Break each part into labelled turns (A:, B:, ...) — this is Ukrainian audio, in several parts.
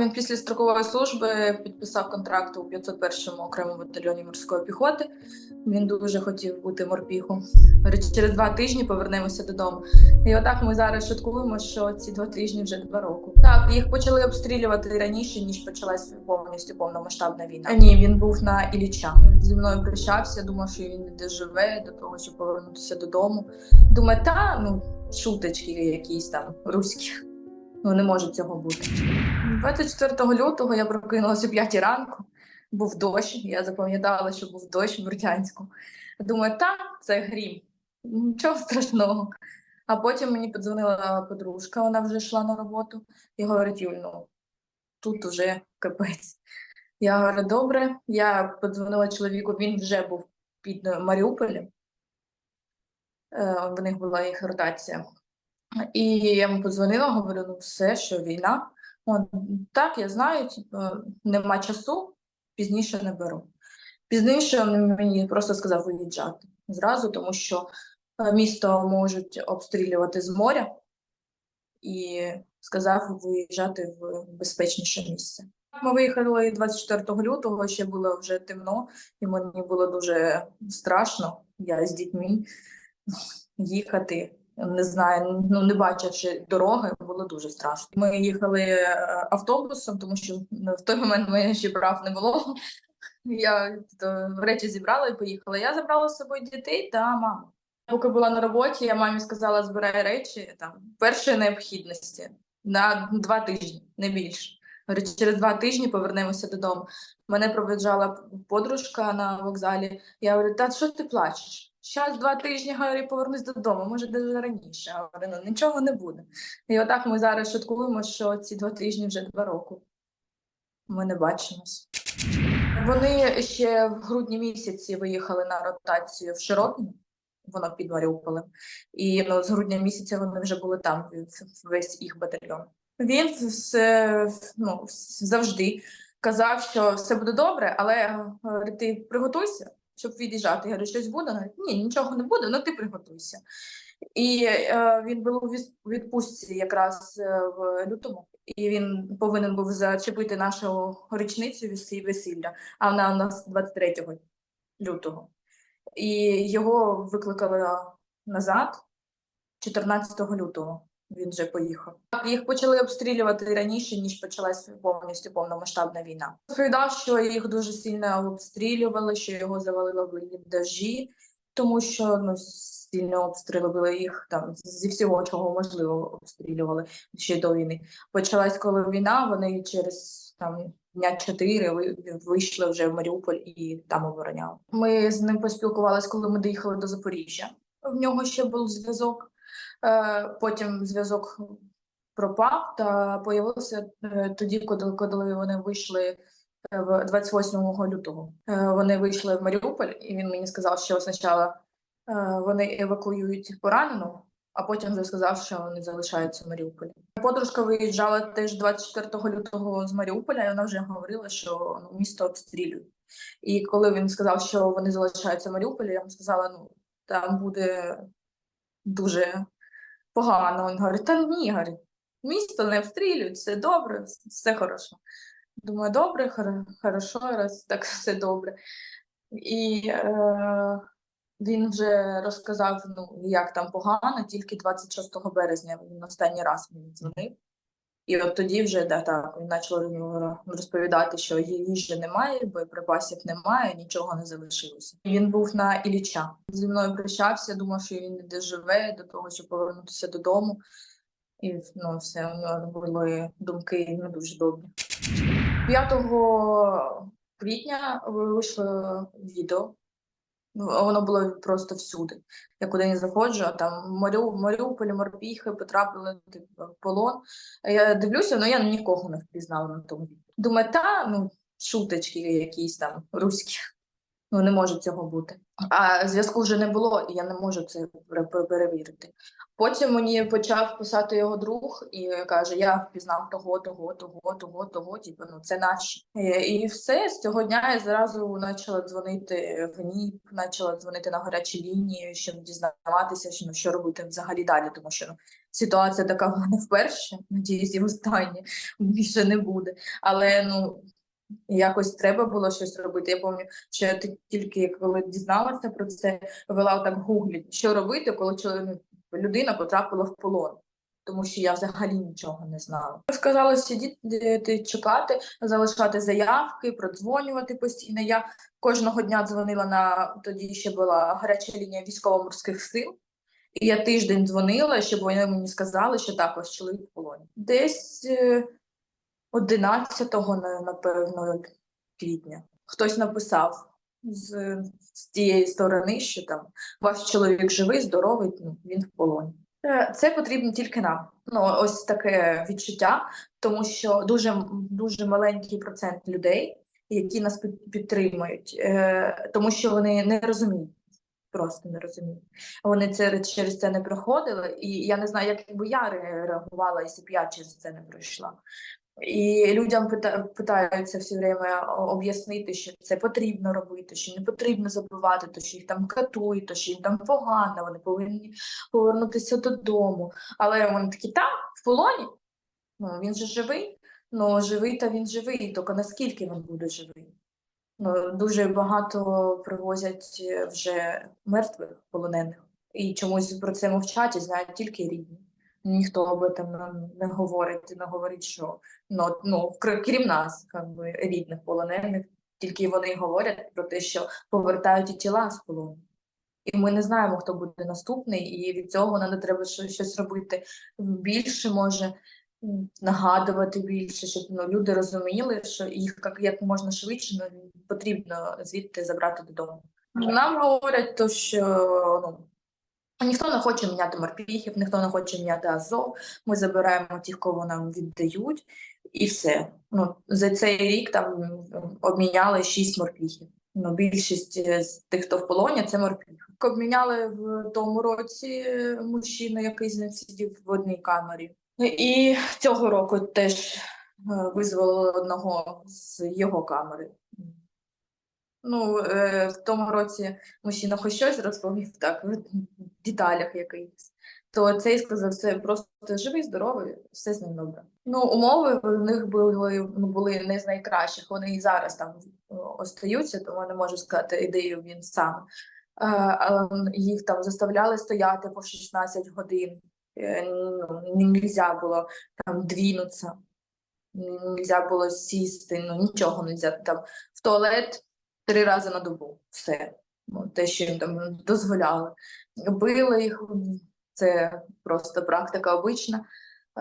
A: Він після строкової служби підписав контракт у 501-му окремому батальйоні морської піхоти. Він дуже хотів бути морпіхом. Через два тижні повернемося додому. І отак ми зараз шуткуємо, що ці два тижні вже два роки. Так, їх почали обстрілювати раніше, ніж почалась повністю повномасштабна війна. Ні, він був на Ілліча. Він зі мною прощався, думав, що він не доживе до того, щоб повернутися додому. Думаю, та ну шуточки якісь там руські. Ну не може цього бути. 24 лютого я прокинулася о 5 ранку. Був дощ. Я запам'ятала, що був дощ в Бердянську. Думаю, та це грім, нічого страшного. А потім мені подзвонила подружка, вона вже йшла на роботу і говорить: Юль, ну тут уже капець. Я говорю, добре. Я подзвонила чоловіку, він вже був під Маріуполем. Е, В них була їх ротація. І я йому подзвонила, говорю, ну все, що війна. Он, так, я знаю, типу, нема часу, пізніше не беру. Пізніше мені просто сказав виїжджати зразу, тому що е, місто можуть обстрілювати з моря і сказав виїжджати в безпечніше місце. Ми виїхали 24 лютого, ще було вже темно, і мені було дуже страшно. Я з дітьми їхати. Не знаю, ну не бачивши дороги, було дуже страшно. Ми їхали е, автобусом, тому що в той момент мене ще прав не було. Я то, речі зібрала і поїхала. Я забрала з собою дітей та маму. Поки була на роботі, я мамі сказала, збирай речі там першої необхідності на два тижні, не більше. Через два тижні повернемося додому. Мене проведжала подружка на вокзалі. Я говорю, та що ти плачеш? Зараз два тижні говорю, повернусь додому, може, навіть раніше. Говорю, ну нічого не буде. І отак ми зараз шуткуємо, що ці два тижні вже два роки. Ми не бачимось. Вони ще в грудні місяці виїхали на ротацію в Широкині, воно під Маріуполем. І ну, з грудня місяця вони вже були там, весь їх батальйон. Він все, ну, завжди казав, що все буде добре, але ти приготуйся, щоб від'їжджати. Я говорю, щось буде? Говорить, Ні, нічого не буде, ну ти приготуйся. І е, він був у відпустці якраз е, в лютому, і він повинен був зачепити нашу річницю весі- весілля, а вона у нас 23 лютого. І його викликали назад 14 лютого. Він вже поїхав. Їх почали обстрілювати раніше, ніж почалась повністю повномасштабна війна. Розповідав, що їх дуже сильно обстрілювали, що його завалило в бліндажі, тому що ну, сильно обстрілювали їх там зі всього, чого можливо, обстрілювали ще до війни. Почалась коли війна, вони через там дня чотири ви- вийшли вже в Маріуполь і там обороняли. Ми з ним поспілкувалися, коли ми доїхали до Запоріжжя. В нього ще був зв'язок. Е, Потім зв'язок пропав та появився е, тоді, коли, вони вийшли е, 28 лютого. Е, Вони вийшли в Маріуполь, і він мені сказав, що спочатку вони евакуюють поранену, а потім вже сказав, що вони залишаються в Маріуполі. Подружка виїжджала теж 24 лютого з Маріуполя, і вона вже говорила, що ну, місто обстрілюють. І коли він сказав, що вони залишаються в Маріуполі, я йому сказала, ну там буде дуже погано. Він говорить, та ні, говорить, місто не обстрілюють, все добре, все- хорошо. Думаю, добре, хорошо, раз так все добре. І е, він вже розказав, ну, як там погано, тільки 26 березня він останній раз мені дзвонив. І от тоді вже да, так, він почав розповідати, що їжі немає, боєприпасів немає, нічого не залишилося. Він був на Ілліча. Зі мною прощався, думав, що він не доживе до того, щоб повернутися додому. І ну, все, у нього були думки не дуже добрі. 5 квітня вийшло відео. Ну, Воно було просто всюди. Я куди не заходжу, а там Марю, Маріуполі, морпіхи потрапили типу, в полон. Я дивлюся, але я нікого не впізнала на тому. Думаю, та ну, шуточки якісь там руські. Ну, не може цього бути. А зв'язку вже не було, і я не можу це пере- пере- перевірити. Потім мені почав писати його друг і каже: Я впізнав того, того, того, того, того, типу, ну це наші. Е, І все з цього дня я зразу почала дзвонити в НІП, почала дзвонити на гарячі лінії, щоб дізнаватися, що, ну, що робити взагалі далі, тому що ну, ситуація така в мене вперше, надіюсь, і востаннє більше не буде. Але ну якось треба було щось робити. Я пам'ятаю, що я ті- тільки коли дізналася про це, вела так гуглі, що робити, коли людина потрапила в полон. Тому що я взагалі нічого не знала. Сказала сидіти, чекати, залишати заявки, продзвонювати постійно. Я кожного дня дзвонила на тоді ще була гаряча лінія військово-морських сил. І я тиждень дзвонила, щоб вони мені сказали, що так, ось чоловік в полоні. Десь е, 11-го, напевно, квітня. Хтось написав з, з тієї сторони, що там ваш чоловік живий, здоровий, він в полоні. Е, Це потрібно тільки нам. Ну, ось таке відчуття, тому що дуже, дуже маленький процент людей, які нас під- підтримують, е, тому що вони не розуміють. Просто не розуміють. Вони це через це не проходили, і я не знаю, як би я реагувала, якщо б я через це не пройшла. І людям пита- питаються все время об'яснити, що це потрібно робити, що не потрібно забувати, то що їх там катують, то що їм там погано, вони повинні повернутися додому. Але вони такі, там, в полоні, ну він же живий, ну живий та він живий, тільки наскільки він буде живий. Ну, дуже багато привозять е, вже мертвих полонених. І чомусь про це мовчать і знають тільки рідні. Ніхто об этом не, не говорить, не говорить, що ну, ну крім нас, би, рідних полонених, тільки вони говорять про те, що повертають і тіла з полону. І ми не знаємо, хто буде наступний, і від цього нам треба щось робити більше, може нагадувати більше, щоб ну, люди розуміли, що їх як, як можна швидше ну, потрібно звідти забрати додому. Нам говорять, то, що ну, ніхто не хоче міняти морпіхів, ніхто не хоче міняти Азов. Ми забираємо тих, кого нам віддають, і все. Ну, за цей рік там обміняли шість морпіхів. Ну, більшість е, з тих, хто в полоні, це морпіхи. Обміняли в тому році е, мужчину, який з ним сидів в одній камері. І цього року теж е, визволили одного з його камери. Ну, е, в тому році мужчина хоч щось розповів так, в деталях якихось. То цей сказав, це просто живий, здоровий, все з ним добре. Ну, умови в них були, ну, були не з найкращих. Вони і зараз там е, остаються, тому не можу сказати ідею він сам. Е, їх там заставляли стояти по 16 годин. Е, Ну, нельзя було там двінутися, нельзя було сісти, ну нічого нельзя. Там в туалет три рази на добу. Все. Ну, те, що їм там дозволяли. Били їх, це просто практика обична.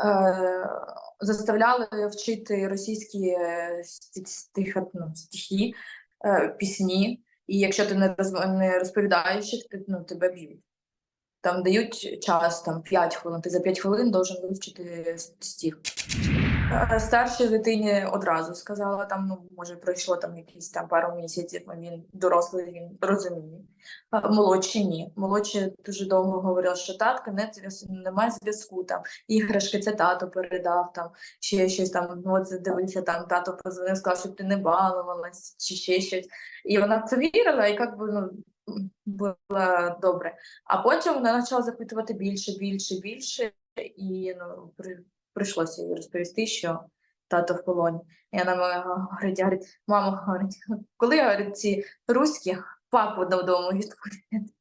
A: Е, заставляли вчити російські е, сті- стих, ну, е, пісні, і якщо ти не, розповідаєш ти, ну, тебе б'ють. Там дають час, там 5 хвилин, ти за 5 хвилин должен вивчити стих. Е, Старшій дитині одразу сказала, там, ну, може, пройшло там якісь там пару місяців, він дорослий, він розуміє. Молодші ні. Молодші дуже довго говорив, що татка не зв'яз- немає зв'язку. Там іграшки це тато передав, там ще щось там. Ну, от дивися, там тато позвонив, сказав, щоб ти не балувалась, чи ще щось. І вона це вірила, і як би ну було добре. А потім вона почала запитувати більше, більше, більше, і ну при, прийшлося їй розповісти, що тато в полоні. І вона мене говорить, говорить, мама говорить, коли говорить, ці руські папу додому відпустять.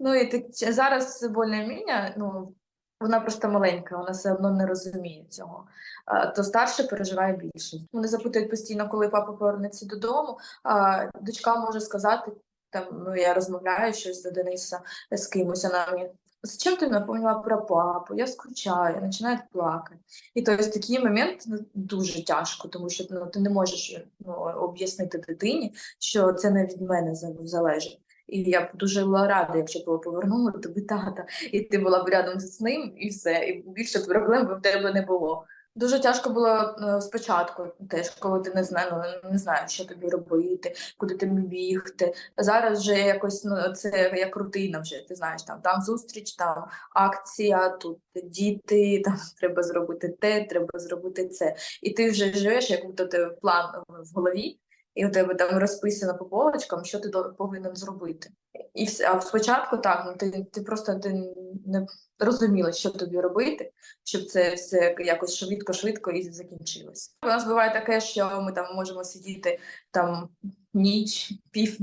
A: Ну і так зараз більш-менш, ну вона просто маленька, вона все одно не розуміє цього. А, то старше переживає більше. Вони запитують постійно, коли папа повернеться додому. А дочка може сказати, там ну я розмовляю щось за Дениса з кимось, вона мені. З чим ти напомнила про папу? Я скучаю, починає плакати. І тобто такий момент ну, дуже тяжко, тому що ну, ти не можеш ну, об'яснити дитині, що це не від мене залежить. І я б дуже була рада, якщо б повернула тобі тата, і ти була б рядом з ним, і все, і більше проблем би в тебе не було. Дуже тяжко було е, спочатку, теж коли ти не знаєш, ну, не знаєш, що тобі робити, куди тобі бігти. Зараз вже якось ну це як рутина. Вже ти знаєш, там там зустріч, там акція, тут діти, там треба зробити те, треба зробити це. І ти вже живеш, як будто ти план в голові, і у тебе там розписано по полочкам, що ти повинен зробити. І все. А спочатку так, ну ти, ти просто ти не розуміла, що тобі робити, щоб це все якось швидко-швидко і закінчилось. У нас буває таке, що ми там можемо сидіти там ніч, пів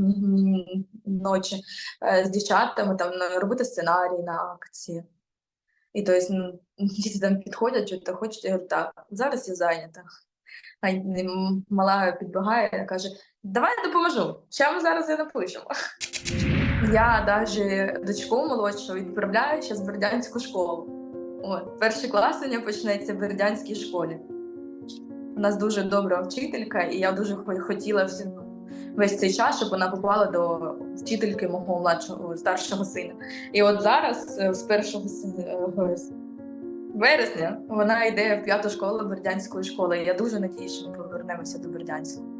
A: ночі е, з дівчатами, там робити сценарій на акції. І тобто ну, діти там підходять, що ти хочеш, я говорю, так, зараз я зайнята. А мала підбігає каже: Давай я допоможу. Що ми зараз і напишемо. Я навіть дочку молодшу відправляю зараз в бердянську школу. От, клас у почнеться в бердянській школі. У нас дуже добра вчителька, і я дуже хотіла весь цей час, щоб вона попала до вчительки мого младшого старшого сина. І от зараз, е, з першого е, з вересня, вона йде в п'яту школу Бердянської школи. Я дуже надію, що ми повернемося до Бердянську.